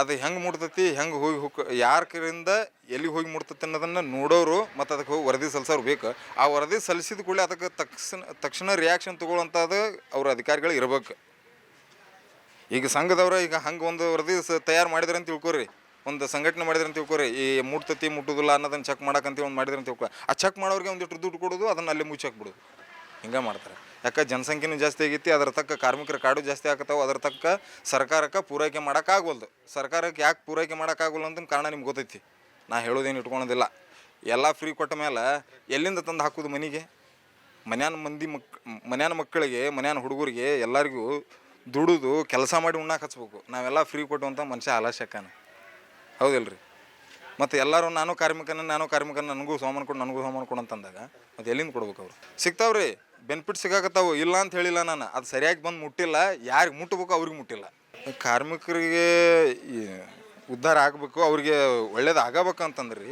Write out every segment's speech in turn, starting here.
ಅದು ಹೆಂಗೆ ಮುಟ್ತತಿ, ಹೆಂಗೆ ಹೋಗಿ ಹುಕ್ ಯಾರ ಕಡೆಯಿಂದ ಎಲ್ಲಿಗೆ ಹೋಗಿ ಮುಟ್ತತಿ ಅನ್ನೋದನ್ನು ನೋಡೋರು ಮತ್ತು ಅದಕ್ಕೆ ಹೋಗಿ ವರದಿ ಸಲ್ಸೋರು ಬೇಕು. ಆ ವರದಿ ಸಲ್ಲಿಸಿದ ಕೂಡಲೇ ಅದಕ್ಕೆ ತಕ್ಷಣ ತಕ್ಷಣ ರಿಯಾಕ್ಷನ್ ತೊಗೊಳ್ಳೋಂಥದ್ದು ಅವ್ರ ಅಧಿಕಾರಿಗಳು ಇರ್ಬೇಕು. ಈಗ ಸಂಘದವ್ರ ಈಗ ಹಂಗೆ ಒಂದು ವರದಿ ಸ, ತಯಾರು ಮಾಡಿದ್ರೆ ಅಂತ ತಿಳ್ಕೊರಿ. ಒಂದು ಸಂಘಟನೆ ಮಾಡಿದ್ರೆ ಅಂತ ತಿಳ್ಕೊರಿ. ಈ ಮುಟ್ತತಿ, ಮುಟ್ಟುದಿಲ್ಲ ಅನ್ನೋದನ್ನ ಚೆಕ್ ಮಾಡಕ್ಕಂತ ಒಂದು ಮಾಡಿದ್ರೆ ಅಂತ ತಿಳ್ಕೊ ಆ ಚೆಕ್ ಮಾಡೋರಿಗೆ ಒಂದಿಷ್ಟು ದುಡ್ಡು ಕೊಡೋದು, ಅದನ್ನ ಅಲ್ಲಿ ಮುಚ್ಚಾಕ್ಬಿಡೋದು ಹಿಂಗೆ ಮಾಡ್ತಾರೆ. ಯಾಕೆ ಜನಸಂಖ್ಯೆನೂ ಜಾಸ್ತಿ ಆಗೈತಿ, ಅದ್ರ ತಕ್ಕ ಕಾರ್ಮಿಕರ ಕಾಡು ಜಾಸ್ತಿ ಆಗ್ತಾವೆ, ಅದ್ರ ತಕ್ಕ ಸರ್ಕಾರಕ್ಕೆ ಪೂರೈಕೆ ಮಾಡೋಕ್ಕಾಗೋಲ್ದು. ಸರ್ಕಾರಕ್ಕೆ ಯಾಕೆ ಪೂರೈಕೆ ಮಾಡೋಕ್ಕಾಗೋಲ್ಲ ಅಂತ ಕಾರಣ ನಿಮ್ಗೆ ಗೊತ್ತೈತಿ. ನಾ ಹೇಳೋದೇನು ಇಟ್ಕೊಳೋದಿಲ್ಲ. ಎಲ್ಲ ಫ್ರೀ ಕೊಟ್ಟ ಮೇಲೆ ಎಲ್ಲಿಂದ ತಂದು ಹಾಕೋದು ಮನೆಗೆ? ಮನ್ಯಾನ ಮಂದಿ ಮಕ್, ಮನ್ಯಾನ ಮಕ್ಕಳಿಗೆ, ಮನ್ಯಾನ ಹುಡುಗರಿಗೆ ಎಲ್ಲರಿಗೂ ದುಡಿದು ಕೆಲಸ ಮಾಡಿ ಉಣ್ಣಾಕ ಹಚ್ಬೇಕು. ನಾವೆಲ್ಲ ಫ್ರೀ ಕೊಟ್ಟುವಂಥ ಮನುಷ್ಯ ಆಲಸ್ಯಕ್ಕನ ಹೌದಿಲ್ರಿ? ಮತ್ತು ಎಲ್ಲರೂ ನಾನು ಕಾರ್ಮಿಕನ ನಾನು ಕಾರ್ಮಿಕನ, ನನಗೂ ಸಾಮಾನು ಕೊಡು, ನನಗೂ ಸಾಮಾನು ಕೊಡು ಅಂತಂದಾಗ ಮತ್ತು ಎಲ್ಲಿಂದ ಕೊಡ್ಬೇಕು ಅವರು? ಸಿಗ್ತಾವ್ರಿ. ಬೆನಿಫಿಟ್ ಸಿಗಾಕತ್ತಾವು, ಇಲ್ಲ ಅಂತ ಹೇಳಿಲ್ಲ ನಾನು. ಅದು ಸರಿಯಾಗಿ ಬಂದು ಮುಟ್ಟಿಲ್ಲ, ಯಾರಿಗೆ ಮುಟ್ಟಬೇಕು ಅವ್ರಿಗೆ ಮುಟ್ಟಿಲ್ಲ. ಕಾರ್ಮಿಕರಿಗೆ ಉದ್ಧಾರ ಆಗಬೇಕು, ಅವ್ರಿಗೆ ಒಳ್ಳೇದು ಆಗಬೇಕು ರೀ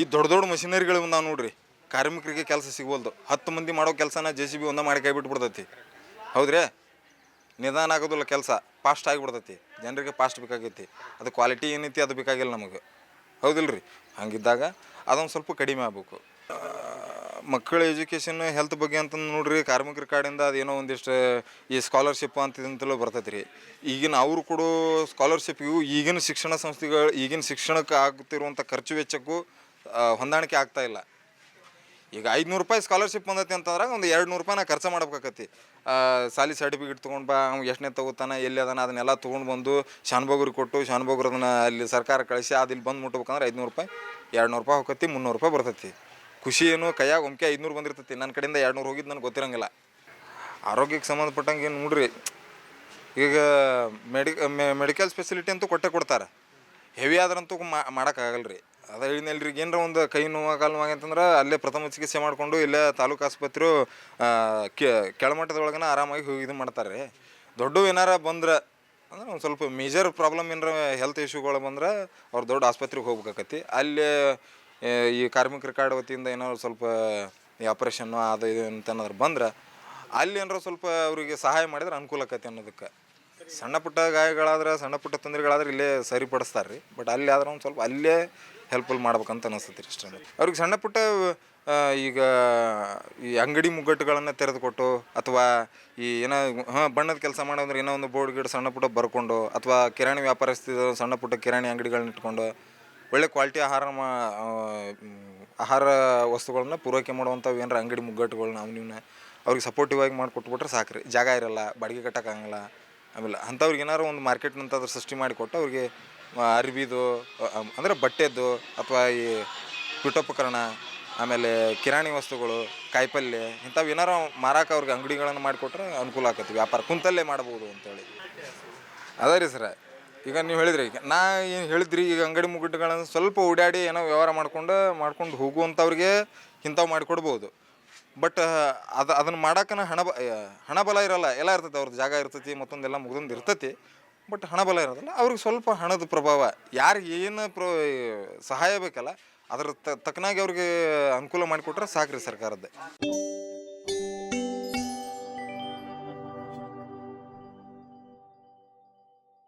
ಈ ದೊಡ್ಡ ದೊಡ್ಡ ಮಷಿನರಿಗಳು ನಾವು ನೋಡ್ರಿ, ಕಾರ್ಮಿಕರಿಗೆ ಕೆಲಸ ಸಿಗ್ವಲ್ದು. ಹತ್ತು ಮಂದಿ ಮಾಡೋ ಕೆಲಸನ ಜೆ ಸಿ ಬಿ ಒಂದ ಮಾಡಿ ಕೈ ಬಿಟ್ಬಿಡ್ತೈತಿ ಹೌದ್ರಿ? ನಿಧಾನ ಆಗೋದಿಲ್ಲ ಕೆಲಸ ಫಾಸ್ಟ್ ಆಗಿಬಿಡ್ತೈತಿ. ಜನರಿಗೆ ಫಾಸ್ಟ್ ಬೇಕಾಗೈತಿ. ಅದು ಕ್ವಾಲಿಟಿ ಏನೈತಿ ಅದು ಬೇಕಾಗಿಲ್ಲ ನಮಗೆ. ಹೌದಿಲ್ರಿ? ಹಂಗಿದ್ದಾಗ ಅದೊಂದು ಸ್ವಲ್ಪ ಕಡಿಮೆ ಆಗ್ಬೇಕು. ಮಕ್ಕಳ ಎಜುಕೇಷನ್ ಹೆಲ್ತ್ ಬಗ್ಗೆ ಅಂತಂದು ನೋಡ್ರಿ, ಕಾರ್ಮಿಕರ ಕಾಡಿಂದ ಅದೇನೋ ಒಂದಿಷ್ಟು ಈ ಸ್ಕಾಲರ್ಶಿಪ್ ಅಂತಲೂ ಬರ್ತೈತೆ ರೀ ಈಗಿನ ಅವರು ಕೊಡೋ ಸ್ಕಾಲರ್ಶಿಪ್ಗೂ ಈಗಿನ ಶಿಕ್ಷಣ ಸಂಸ್ಥೆಗಳು, ಈಗಿನ ಶಿಕ್ಷಣಕ್ಕೆ ಆಗ್ತಿರುವಂಥ ಖರ್ಚು ವೆಚ್ಚಕ್ಕೂ ಹೊಂದಾಣಿಕೆ ಆಗ್ತಾ ಇಲ್ಲ. ಈಗ ಐದುನೂರು ರೂಪಾಯಿ ಸ್ಕಾಲರ್ಶಿಪ್ ಬಂದೈತಿ ಅಂತಂದ್ರೆ ಒಂದು ಎರಡು ನೂರು ರೂಪಾಯಿ ನಾ ಖರ್ಚು ಮಾಡ್ಬೇಕಾಕತಿ ಸಾಲಿ ಸರ್ಟಿಫಿಕೇಟ್ ತೊಗೊಂಡು ಬಾ ಅವ್ನು ಎಷ್ಟನೇ ತಗೋತಾನ, ಎಲ್ಲಿ ಅದಾನ, ಅದನ್ನೆಲ್ಲ ತೊಗೊಂಡು ಬಂದು ಶಾನ್ಭೋಗ್ರಿಗೆ ಕೊಟ್ಟು ಶಾನ್ಭೋಗ್ರು ಅದನ್ನ ಅಲ್ಲಿ ಸರ್ಕಾರ ಕಳಿಸಿ, ಅದು ಇಲ್ಲಿ ಬಂದು ಮುಟ್ಬೇಕಂದ್ರೆ ಐದುನೂರು ರೂಪಾಯಿ ಎರಡು ನೂರು ರೂಪಾಯಿ ಹೋಗತಿ ಮುನ್ನೂರು ರೂಪಾಯಿ ಬರ್ತೈತಿ. ಖುಷಿ ಏನು, ಕೈಯಾಗ ಒಮ್ಕೆ ಐದುನೂರು ಬಂದಿರ್ತೈತಿ. ನನ್ನ ಕಡೆಯಿಂದ ಎರಡು ನೂರು ಹೋಗಿದ್ದು ನನಗೆ ಗೊತ್ತಿರಂಗಿಲ್ಲ. ಆರೋಗ್ಯಕ್ಕೆ ಸಂಬಂಧಪಟ್ಟಂಗೆ ಏನು ನೋಡ್ರಿ, ಈಗ ಮೆಡಿ ಮೆಡಿಕಲ್ ಸ್ಪೆಸಿಲಿಟಿ ಅಂತೂ ಕೊಟ್ಟೆ ಕೊಡ್ತಾರೆ. ಹೆವಿ ಆದ್ರಂತೂ ಮಾಡೋಕ್ಕಾಗಲ್ಲ ರೀ ಅದ ಹೇಳಿದ್ನಲ್ರಿ ಏನರ ಒಂದು ಕೈ ನೋವು ಕಾಲು ನೋವು ಅಂತಂದ್ರೆ ಅಲ್ಲೇ ಪ್ರಥಮ ಚಿಕಿತ್ಸೆ ಮಾಡಿಕೊಂಡು ಇಲ್ಲೇ ತಾಲೂಕು ಆಸ್ಪತ್ರೆ ಕೆಳಮಟ್ಟದೊಳಗನ ಆರಾಮಾಗಿ ಹೋಗಿ ಇದು ಮಾಡ್ತಾರೆ ರೀ ದೊಡ್ಡ ಏನಾರ ಬಂದ್ರೆ, ಅಂದ್ರೆ ಒಂದು ಸ್ವಲ್ಪ ಮೇಜರ್ ಪ್ರಾಬ್ಲಮ್ ಏನಾರ ಹೆಲ್ತ್ ಇಶ್ಯೂಗಳು ಬಂದ್ರೆ ಅವ್ರು ದೊಡ್ಡ ಆಸ್ಪತ್ರೆಗೆ ಹೋಗ್ಬೇಕಾಕತಿ ಅಲ್ಲಿ ಈ ಕಾರ್ಮಿಕರ ಕಾರ್ಡ್ ವತಿಯಿಂದ ಏನಾದ್ರು ಸ್ವಲ್ಪ ಈ ಆಪ್ರೇಷನ್ನು ಅದು ಇದು ಅಂತ ಏನಾದ್ರು ಬಂದ್ರೆ ಅಲ್ಲಿ ಏನಾರು ಸ್ವಲ್ಪ ಅವರಿಗೆ ಸಹಾಯ ಮಾಡಿದ್ರೆ ಅನುಕೂಲ ಆಕತಿ ಅನ್ನೋದಕ್ಕೆ. ಸಣ್ಣ ಪುಟ್ಟ ಗಾಯಗಳಾದ್ರೆ, ಸಣ್ಣ ಪುಟ್ಟ ತೊಂದರೆಗಳಾದ್ರೆ ಇಲ್ಲೇ ಸರಿಪಡಿಸ್ತಾರೆ ರೀ ಬಟ್ ಅಲ್ಲಿ ಆದ್ರೆ ಒಂದು ಸ್ವಲ್ಪ ಅಲ್ಲೇ ಹೆಲ್ಪ್ಫುಲ್ ಮಾಡ್ಬೇಕಂತ ಅನಿಸ್ತೈತಿ ರೀ ಅವ್ರಿಗೆ ಸಣ್ಣ ಪುಟ್ಟ ಈಗ ಈ ಅಂಗಡಿ ಮುಗ್ಗಟ್ಟುಗಳನ್ನು ತೆರೆದುಕೊಟ್ಟು ಅಥವಾ ಈ ಏನೋ, ಹಾಂ, ಬಣ್ಣದ ಕೆಲಸ ಮಾಡೋದ್ರೆ ಏನೋ ಒಂದು ಬೋರ್ಡ್ ಗಿಡ ಸಣ್ಣ ಪುಟ್ಟ ಬರ್ಕೊಂಡು ಅಥವಾ ಕಿರಾಣಿ ವ್ಯಾಪಾರಸ್ತಿದ ಸಣ್ಣ ಪುಟ್ಟ ಕಿರಾಣಿ ಅಂಗಡಿಗಳನ್ನ ಇಟ್ಕೊಂಡು ಒಳ್ಳೆ ಕ್ವಾಲಿಟಿ ಆಹಾರ ಮಾ ಆಹಾರ ವಸ್ತುಗಳನ್ನ ಪೂರೈಕೆ ಮಾಡುವಂಥವು ಏನಾರ ಅಂಗಡಿ ಮುಗ್ಗಟ್ಟುಗಳನ್ನ ಅವನ್ನ ಅವ್ರಿಗೆ ಸಪೋರ್ಟಿವ್ ಆಗಿ ಮಾಡಿಕೊಟ್ಬಿಟ್ರೆ ಸಾಕ್ರಿ. ಜಾಗ ಇರಲ್ಲ, ಬಾಡಿಗೆ ಕಟ್ಟೋಕ್ಕಾಗಲ್ಲ ಆಮೇಲೆ ಅಂಥವ್ರಿಗೆ ಏನಾರು ಒಂದು ಮಾರ್ಕೆಟ್ನಂಥದ್ದು ಸೃಷ್ಟಿ ಮಾಡಿಕೊಟ್ಟು ಅವ್ರಿಗೆ ಅರಿವಿದು ಅಂದರೆ ಬಟ್ಟೆದ್ದು ಅಥವಾ ಈ ಪೀಠೋಪಕರಣ, ಆಮೇಲೆ ಕಿರಾಣಿ ವಸ್ತುಗಳು ಕಾಯಿಪಲ್ಯ ಇಂಥವು ಏನಾರು ಮಾರಾಕ ಅವ್ರಿಗೆ ಅಂಗಡಿಗಳನ್ನು ಮಾಡಿಕೊಟ್ರೆ ಅನುಕೂಲ ಆಕತಿ ವ್ಯಾಪಾರ ಕುಂತಲ್ಲೇ ಮಾಡ್ಬೋದು ಅಂತೇಳಿ. ಅದ ರೀ ಸರ. ಈಗ ನೀವು ಹೇಳಿದ್ರಿ, ಈಗ ನಾ ಏನು ಹೇಳಿದ್ರಿ, ಈಗ ಅಂಗಡಿ ಮುಗ್ಗಟ್ಟುಗಳನ್ನು ಸ್ವಲ್ಪ ಓಡಾಡಿ ಏನೋ ವ್ಯವಹಾರ ಮಾಡ್ಕೊಂಡು ಮಾಡ್ಕೊಂಡು ಹೋಗುವಂಥವ್ರಿಗೆ ಇಂಥವು ಮಾಡಿಕೊಡ್ಬೋದು. ಬಟ್ ಅದು, ಅದನ್ನು ಮಾಡೋಕ್ಕನ ಹಣ ಬ ಹಣ ಬಲ ಇರಲ್ಲ, ಎಲ್ಲ ಇರ್ತೈತೆ ಅವ್ರದ್ದು ಜಾಗ ಇರ್ತೈತಿ, ಮತ್ತೊಂದೆಲ್ಲ ಮುಗ್ದೊಂದು ಇರ್ತೈತಿ. ಬಟ್ ಹಣ ಬಲ ಇರೋದಿಲ್ಲ, ಅವ್ರಿಗೆ ಸ್ವಲ್ಪ ಹಣದ ಪ್ರಭಾವ, ಯಾರಿಗೆ ಏನು ಪ್ರ, ಸಹಾಯ ಬೇಕಲ್ಲ, ಅದ್ರ ತಕ್ಕನಾಗಿ ಅವ್ರಿಗೆ ಅನುಕೂಲ ಮಾಡಿಕೊಟ್ರೆ ಸಾಕ್ರಿ ಸರ್ಕಾರದ್ದೇ.